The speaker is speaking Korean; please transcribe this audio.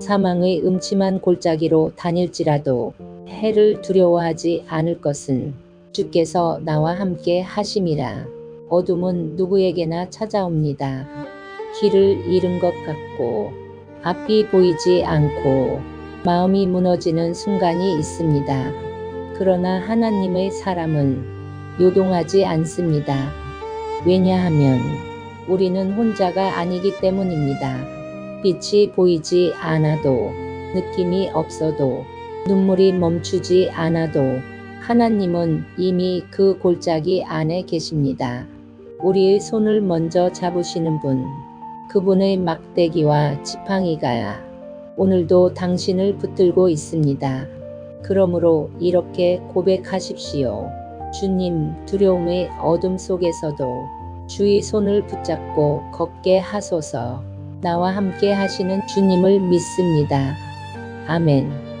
사망의 음침한 골짜기로 다닐지라도 해를 두려워하지 않을 것은 주께서 나와 함께 하심이라. 어둠은 누구에게나 찾아옵니다. 길을 잃은 것 같고 앞이 보이지 않고 마음이 무너지는 순간이 있습니다. 그러나 하나님의 사람은 요동하지 않습니다. 왜냐하면 우리는 혼자가 아니기 때문입니다. 빛이 보이지 않아도 느낌이 없어도 눈물이 멈추지 않아도 하나님은 이미 그 골짜기 안에 계십니다. 우리의 손을 먼저 잡으시는 분, 그분의 막대기와 지팡이가 오늘도 당신을 붙들고 있습니다. 그러므로 이렇게 고백하십시오. 주님 두려움의 어둠 속에서도 주의 손을 붙잡고 걷게 하소서. 나와 함께 하시는 주님을 믿습니다. 아멘.